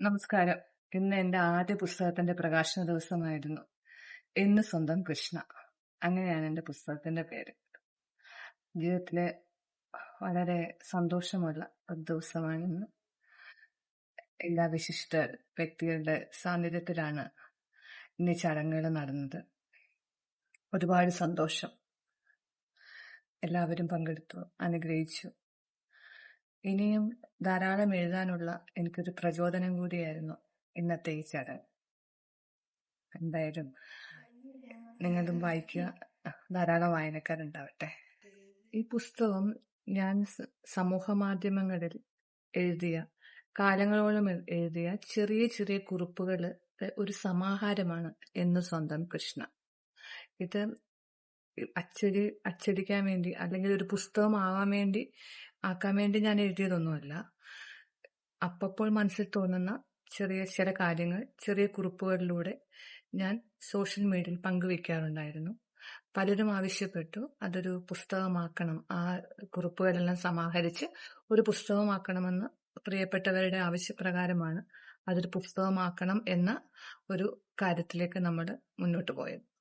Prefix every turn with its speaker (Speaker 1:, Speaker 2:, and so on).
Speaker 1: നമസ്കാരം. ഇന്ന് എന്റെ ആദ്യ പുസ്തകത്തിന്റെ പ്രകാശന ദിവസമായിരുന്നു. എന്ന് സ്വന്തം കൃഷ്ണ. അങ്ങനെയാണ് എന്റെ പുസ്തകത്തിന്റെ പേര്. ജീവിതത്തിലെ വളരെ സന്തോഷമുള്ള ഒരു ദിവസമാണിന്ന് എല്ലാ വിശിഷ്ട വ്യക്തികളുടെ സാന്നിധ്യത്തിലാണ് ഇന്ന് ചടങ്ങുകൾ നടന്നത്. ഒരുപാട് സന്തോഷം. എല്ലാവരും പങ്കെടുത്തു അനുഗ്രഹിച്ചു. ഇനിയും ധാരാളം എഴുതാനുള്ള എനിക്കൊരു പ്രചോദനം കൂടിയായിരുന്നു ഇന്നത്തെ ഈ ചടങ്ങ്. എന്തായാലും നിങ്ങളും വായിക്കുക ധാരാളം വായനക്കാരുണ്ടാവട്ടെ. ഈ പുസ്തകം ഞാൻ സമൂഹ മാധ്യമങ്ങളിൽ എഴുതിയ കാലങ്ങളോളം എഴുതിയ ചെറിയ ചെറിയ കുറിപ്പുകൾ ഒരു സമാഹാരമാണ് എന്ന് സ്വന്തം കൃഷ്ണ. ഇത് അച്ചടി അച്ചടിക്കാൻ വേണ്ടി അല്ലെങ്കിൽ ഒരു പുസ്തകമാവാൻ വേണ്ടി ആക്കാൻ വേണ്ടി ഞാൻ എഴുതിയതൊന്നുമല്ല. അപ്പപ്പോൾ മനസ്സിൽ തോന്നുന്ന ചെറിയ ചില കാര്യങ്ങൾ ചെറിയ കുറിപ്പുകളിലൂടെ ഞാൻ സോഷ്യൽ മീഡിയയിൽ പങ്കുവെക്കാറുണ്ടായിരുന്നു. പലരും ആവശ്യപ്പെട്ടു അതൊരു പുസ്തകമാക്കണം ആ കുറിപ്പുകളെല്ലാം സമാഹരിച്ച് ഒരു പുസ്തകമാക്കണമെന്ന് പ്രിയപ്പെട്ടവരുടെ ആവശ്യപ്രകാരമാണ് അതൊരു പുസ്തകമാക്കണം എന്ന ഒരു കാര്യത്തിലേക്ക് നമ്മൾ മുന്നോട്ട് പോയത്.